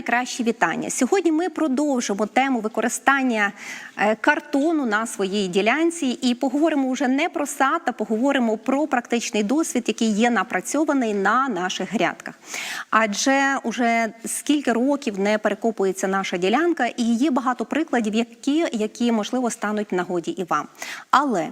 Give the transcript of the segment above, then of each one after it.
найкращі вітання. Сьогодні ми продовжимо тему використання е, картону на своїй ділянці і поговоримо вже не про сад, а поговоримо про практичний досвід, який є напрацьований на наших грядках. Адже уже скільки років не перекопується наша ділянка, і є багато прикладів, які, які можливо стануть нагоді і вам. Але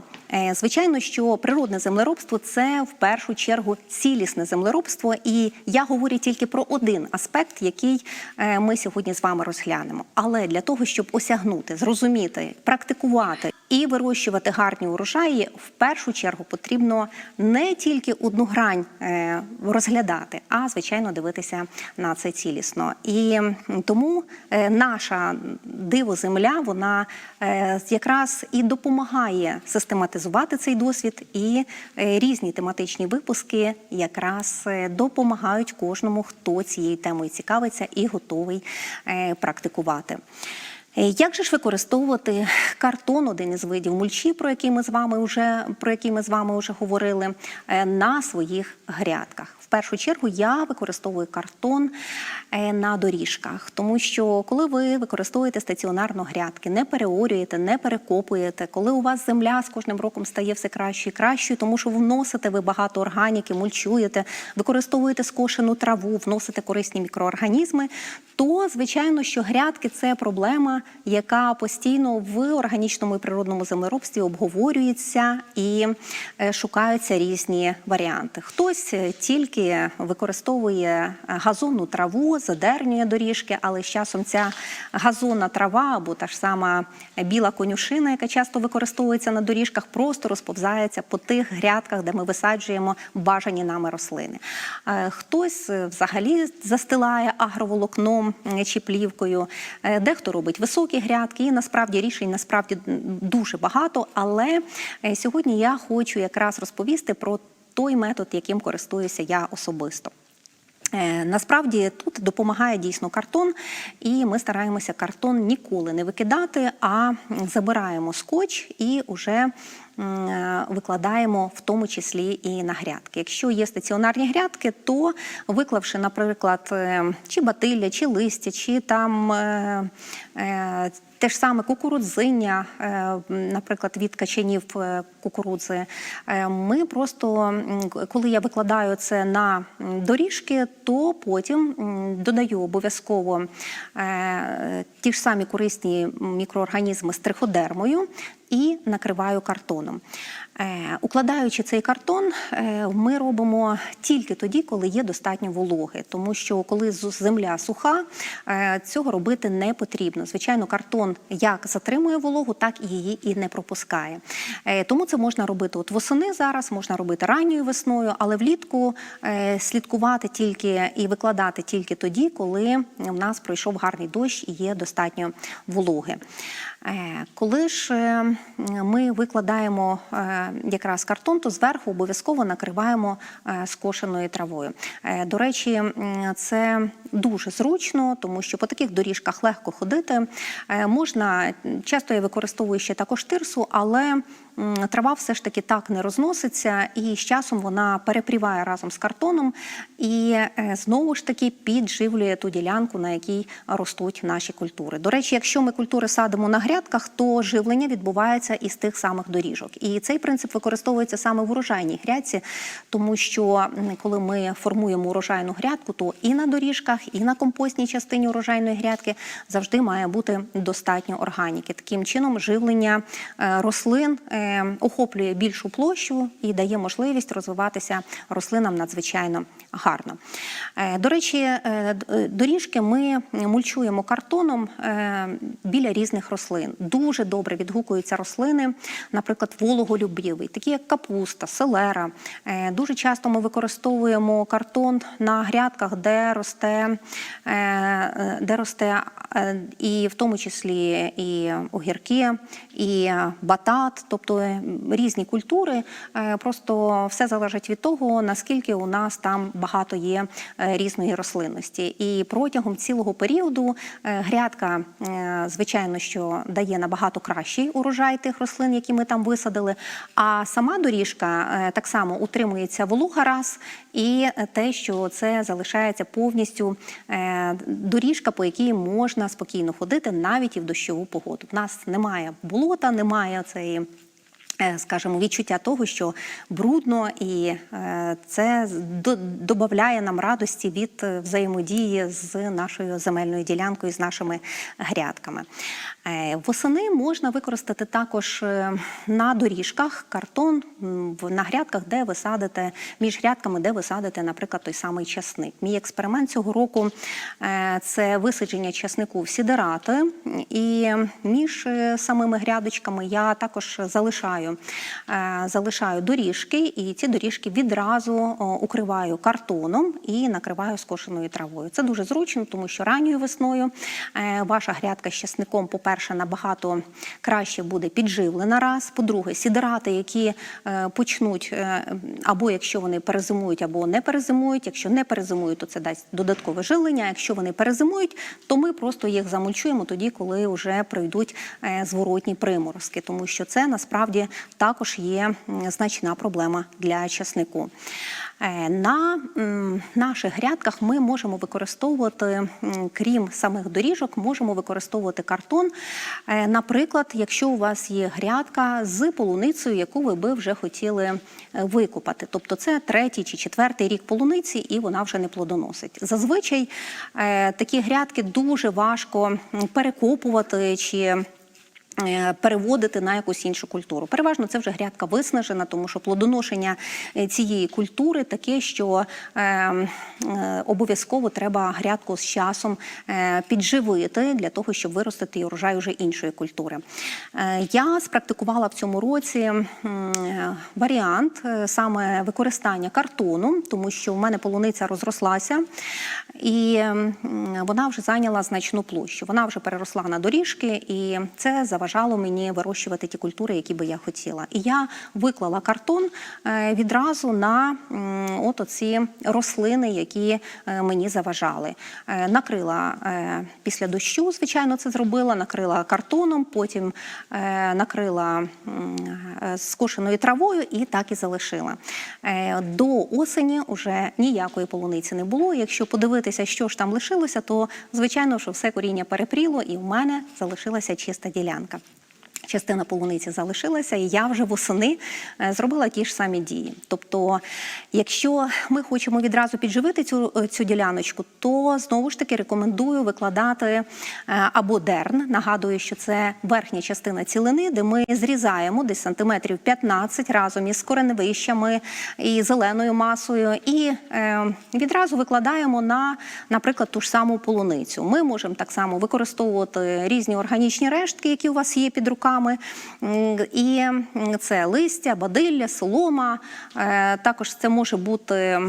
звичайно, що природне землеробство це в першу чергу цілісне землеробство, і я говорю тільки про один аспект, який е, ми сьогодні з вами розглянемо. Але для того, щоб осягнути, зрозуміти, практикувати і вирощувати гарні урожаї, в першу чергу потрібно не тільки одну грань е, розглядати, а звичайно дивитися на це цілісно. І тому е, наша диво-земля, вона е, якраз і допомагає систематизувати цей досвід, і різні тематичні випуски якраз допомагають кожному, хто цією темою цікавиться і готовий практикувати. Е, Як же ж використовувати картон, один із видів мульчі, про який ми з вами вже про який ми з вами вже говорили, е, на своїх грядках? В першу чергу я використовую картон е, на доріжках, тому що коли ви використовуєте стаціонарно грядки, не переорюєте, не перекопуєте, коли у вас земля з кожним роком стає все краще і краще, тому що вносите ви багато органіки, мульчуєте, використовуєте скошену траву, вносите корисні мікроорганізми, то звичайно, що грядки це проблема, яка постійно в органічному і природному землеробстві обговорюється і е, шукаються різні варіанти. Хтось е, тільки використовує е, газонну траву, задернює доріжки, але з часом ця газонна трава або та ж сама біла конюшина, яка часто використовується на доріжках, просто розповзається по тих грядках, де ми висаджуємо бажані нами рослини. Хтось взагалі застилає агроволокном чи плівкою, дехто робить високі грядки, і насправді рішень насправді дуже багато. Але е, сьогодні я хочу якраз розповісти про той метод, яким користуюся я особисто. Е, Насправді тут допомагає дійсно картон, і ми стараємося картон ніколи не викидати, а забираємо скотч і вже викладаємо в тому числі і на грядки. Якщо є стаціонарні грядки, то виклавши, наприклад, е, чи батилля, чи листя, чи там е, е, те ж саме кукурудзиння, е, наприклад, від качанів е, кукурудзи. Е, Ми просто, коли я викладаю це на доріжки, то потім додаю обов'язково е, ті ж самі корисні мікроорганізми з триходермою і накриваю картоном. Е, Укладаючи цей картон, е, ми робимо тільки тоді, коли є достатньо вологи, тому що коли земля суха, е, цього робити не потрібно. Звичайно, картон як затримує вологу, так і її і не пропускає. Тому це можна робити от восени зараз, можна робити ранньою весною, але влітку слідкувати тільки і викладати тільки тоді, коли в нас пройшов гарний дощ і є достатньо вологи. Е, Коли ж е, ми викладаємо е, якраз картон, то зверху обов'язково накриваємо скошеною травою. До речі, це дуже зручно, тому що по таких доріжках легко ходити. Можна часто я використовую ще також тирсу, але трава все ж таки так не розноситься, і з часом вона перепріває разом з картоном і е, знову ж таки підживлює ту ділянку, на якій ростуть наші культури. До речі, якщо ми культури садимо на грядках, то живлення відбувається із тих самих доріжок. І цей принцип використовується саме в урожайній грядці, тому що коли ми формуємо урожайну грядку, то і на доріжках, і на компостній частині урожайної грядки завжди має бути достатньо органіки. Таким чином, живлення е, рослин е, охоплює більшу площу і дає можливість розвиватися рослинам надзвичайно гарно. Е, До речі, е, е, доріжки ми мульчуємо картоном біля різних рослин. Дуже добре відгукуються рослини, наприклад, вологолюбивий, такі як капуста, селера. Дуже часто ми використовуємо картон на грядках, де росте, де росте і в тому числі і огірки, і батат, тобто м, різні культури. Е, Просто все залежить від того, наскільки у нас там багато є е, різної рослинності. І протягом цілого періоду е, грядка, звичайно, що дає набагато кращий урожай тих рослин, які ми там висадили. А сама доріжка так само утримується волуга раз, і те, що це залишається повністю доріжка, по якій можна спокійно ходити навіть і в дощову погоду. В нас немає болота, немає цієї. Е, Скажімо, відчуття того, що брудно, і е, це додає нам радості від е, взаємодії з нашою земельною ділянкою, з нашими грядками. Восени можна використати також на доріжках картон на грядках, де ви садите між грядками, де ви садите, наприклад, той самий часник. Мій експеримент цього року це висадження часнику в сідерати, і між самими грядочками я також залишаю, е, залишаю доріжки, і ці доріжки відразу укриваю картоном і накриваю скошеною травою. Це дуже зручно, тому що ранньою весною е, ваша грядка з часником, по-перше, набагато краще буде підживлена раз. По-друге, сідерати, які е, почнуть, е, або якщо вони перезимують, або не перезимують. Якщо не перезимують, то це дасть додаткове жилення. Якщо вони перезимують, то ми просто їх замульчуємо тоді, коли вже пройдуть е, зворотні приморозки, тому що це насправді також є значна проблема для часнику. Е, На наших грядках ми можемо використовувати, крім самих доріжок, можемо використовувати картон. Е, Наприклад, якщо у вас є грядка з полуницею, яку ви би вже хотіли е, викопати. Тобто це третій чи четвертий рік полуниці, і вона вже не плодоносить. Зазвичай такі грядки дуже важко перекопувати чи переводити на якусь іншу культуру. Переважно це вже грядка виснажена, тому що плодоношення е, цієї культури таке, що е, е, обов'язково треба грядку з часом е, підживити для того, щоб виростити урожай уже іншої культури. Е, я спрактикувала в цьому році е, варіант е, саме використання картону, тому що в мене полуниця розрослася і м, вона вже зайняла значну площу. Вона вже переросла на доріжки, і це заважало мені вирощувати ті культури, які би я хотіла. І я виклала картон е, відразу на от оці рослини, які е, мені заважали. Е, Накрила після дощу, звичайно, це зробила. Накрила картоном, потім накрила скошеною травою і так і залишила. До осені вже ніякої полуниці не було. Якщо подивитися, що ж там лишилося, то звичайно, що все коріння перепріло, і в мене залишилася чиста ділянка. Частина полуниці залишилася, і я вже восени е, зробила ті ж самі дії. Тобто, якщо ми хочемо відразу підживити цю, е, цю діляночку, то знову ж таки рекомендую викладати е, або дерн. Нагадую, що це верхня частина цілини, де ми зрізаємо десь сантиметрів 15 разом із кореневищами і зеленою масою, і відразу викладаємо на, наприклад, ту ж саму полуницю. Ми можемо так само використовувати різні органічні рештки, які у вас є під руками. М, І це листя, бадилля, солома. Е, Також це може бути.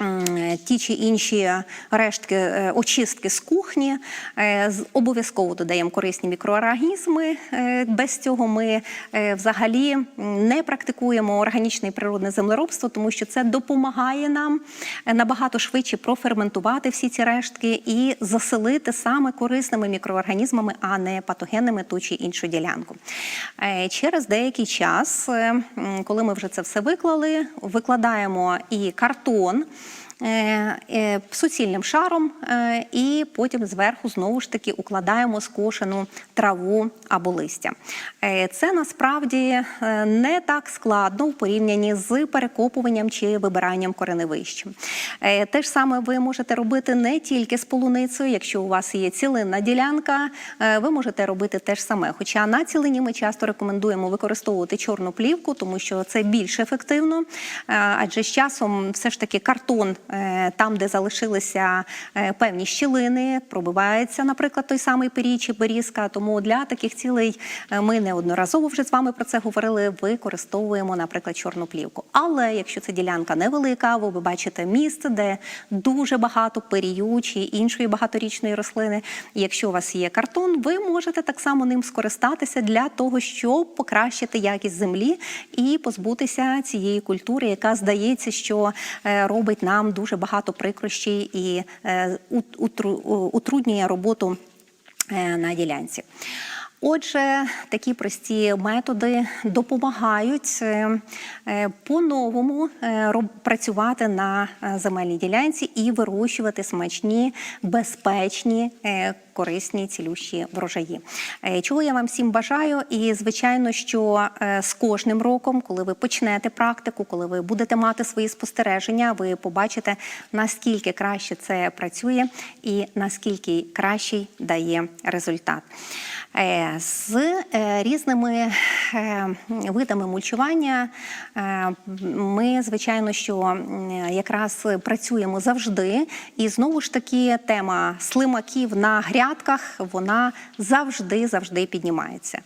М, Ті чи інші рештки е, очистки з кухні Е, обов'язково додаємо корисні мікроорганізми. Е, Без цього ми е, взагалі не практикуємо органічне і природне землеробство, тому що це допомагає нам е, набагато швидше проферментувати всі ці рештки і заселити саме корисними мікроорганізмами, а не патогенними ту чи іншу ділянку. Е, Через деякий час, е, коли ми вже це все виклали, викладаємо і картон. Е, е, суцільним шаром, е, і потім зверху знову ж таки укладаємо скошену траву або листя. Це насправді не так складно в порівнянні з перекопуванням чи вибиранням кореневищ. Те ж саме ви можете робити не тільки з полуницею, якщо у вас є цілинна ділянка, ви можете робити те ж саме. Хоча на цілині ми часто рекомендуємо використовувати чорну плівку, тому що це більш ефективно, адже з часом все ж таки картон там, де залишилися е, певні щілини, пробивається, наприклад, той самий пирій чи берізка. Тому для таких цілей е, ми неодноразово вже з вами про це говорили. Використовуємо, наприклад, чорну плівку. Але якщо це ділянка невелика, ви бачите місце, де дуже багато пирію чи іншої багаторічної рослини. Якщо у вас є картон, ви можете так само ним скористатися для того, щоб покращити якість землі і позбутися цієї культури, яка здається, що е, робить нам дуже багато прикрощей і е, утру- утруднює роботу е, на ділянці. Отже, такі прості методи допомагають е, е, по-новому е, працювати на земельній ділянці і вирощувати смачні, безпечні, корисні, цілющі врожаї. Чого я вам всім бажаю, і звичайно, що з кожним роком, коли ви почнете практику, коли ви будете мати свої спостереження, ви побачите наскільки краще це працює і наскільки кращий дає результат. Е, З е, різними е, видами мульчування ми, звичайно, що якраз працюємо завжди. І знову ж таки тема слимаків на грядках вона завжди завжди піднімається.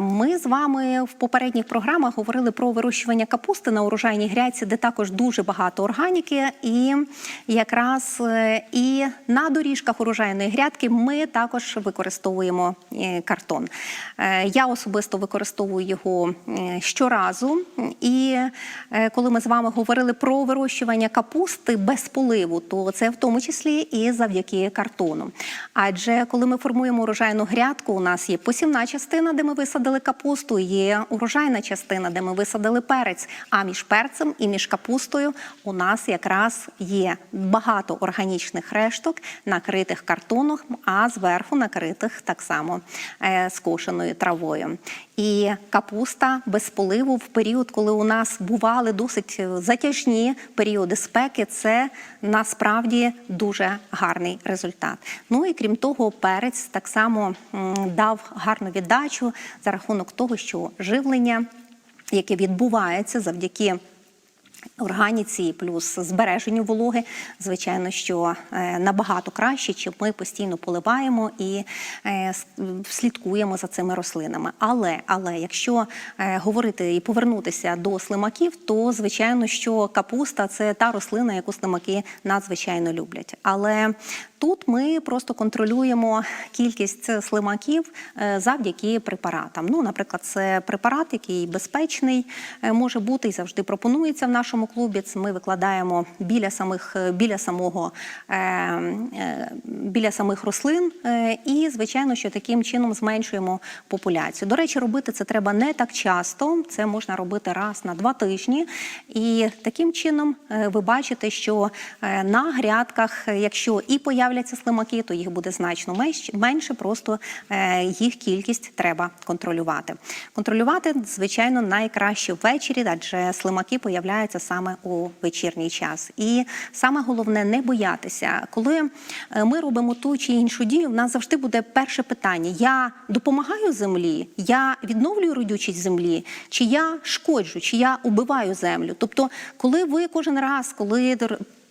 Ми з вами в попередніх програмах говорили про вирощування капусти на урожайній грядці, де також дуже багато органіки, і якраз і на доріжках урожайної грядки ми також використовуємо картон. Е, Я особисто використовую його е, щоразу. І е, коли ми з вами говорили про вирощування капусти без поливу, то це в тому числі і завдяки картону. Адже коли ми формуємо урожайну грядку, у нас є посівна частина, де ми висадили капусту, є урожайна частина, де ми висадили перець. А між перцем і між капустою у нас якраз є багато органічних решток, накритих картоном, а зверху накритих так само е, скошеною травою. І капуста без поливу в період, коли у нас бували досить затяжні періоди спеки, це насправді дуже гарний результат. Ну і крім того, перець так само дав гарну віддачу за рахунок того, що живлення, яке відбувається завдяки органіці плюс збереженню вологи, звичайно, що е, набагато краще, чим ми постійно поливаємо і е, слідкуємо за цими рослинами. Але, але якщо е, говорити і повернутися до слимаків, то звичайно, що капуста це та рослина, яку слимаки надзвичайно люблять. Але тут ми просто контролюємо кількість слимаків завдяки препаратам. Ну, наприклад, це препарат, який безпечний може бути і завжди пропонується в нашому клубі. Це ми викладаємо біля самих е, біля самого е, е, біля самих рослин, і звичайно, що таким чином зменшуємо популяцію. До речі, робити це треба не так часто. Це можна робити раз на два тижні. І таким чином ви бачите, що на грядках, якщо і появляться слимаки, то їх буде значно менше. Просто їх кількість треба контролювати. Контролювати, звичайно, найкраще ввечері, адже слимаки появляються саме у вечірній час. І саме головне не боятися. Коли е, ми робимо ту чи іншу дію, в нас завжди буде перше питання: я допомагаю землі, я відновлюю родючість землі, чи я шкоджу, чи я убиваю землю. Тобто, коли ви кожен раз, коли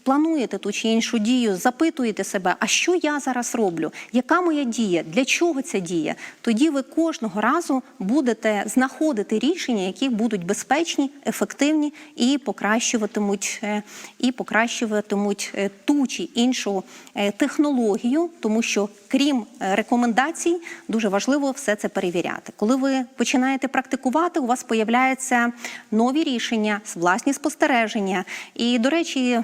плануєте ту чи іншу дію, запитуєте себе, а що я зараз роблю? Яка моя дія? Для чого ця дія? Тоді ви кожного разу будете знаходити рішення, які будуть безпечні, ефективні і покращуватимуть, е, і покращуватимуть е, ту чи іншу е, технологію, тому що крім рекомендацій, дуже важливо все це перевіряти. Коли ви починаєте практикувати, у вас появляються нові рішення, власні спостереження. І, до речі,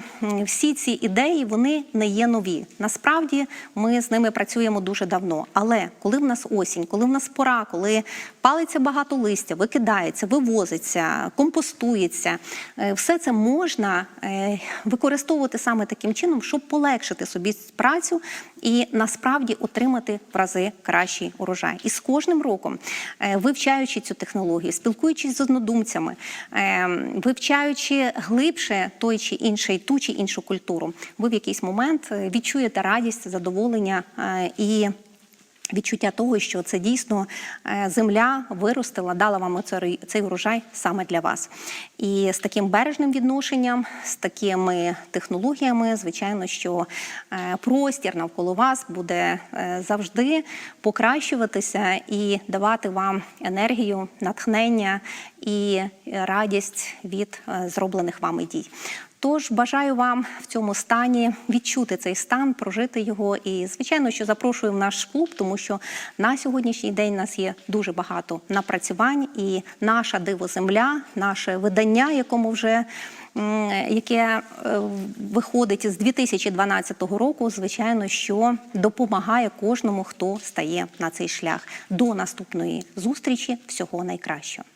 всі ці ідеї вони не є нові. Насправді ми з ними працюємо дуже давно. Але коли в нас осінь, коли в нас пора, коли палиться багато листя, викидається, вивозиться, компостується, е, все це можна е, використовувати саме таким чином, щоб полегшити собі працю і насправді отримати в рази кращий урожай. І з кожним роком, е, вивчаючи цю технологію, спілкуючись з однодумцями, е, вивчаючи глибше той чи інший, ту чи іншу культуру, ви в якийсь момент е, відчуєте радість, задоволення е, і відчуття того, що це дійсно е, земля виростила, дала вам цей урожай саме для вас. І з таким бережним відношенням, з такими технологіями, звичайно, що простір навколо вас буде завжди покращуватися і давати вам енергію, натхнення і радість від зроблених вами дій. Тож бажаю вам в цьому стані відчути цей стан, прожити його. І звичайно, що запрошую в наш клуб, тому що на сьогоднішній день у нас є дуже багато напрацювань, і наша дивоземля, наше видання, якому вже яке е, виходить з 2012 року, звичайно, що допомагає кожному, хто стає на цей шлях. До наступної зустрічі. Всього найкращого.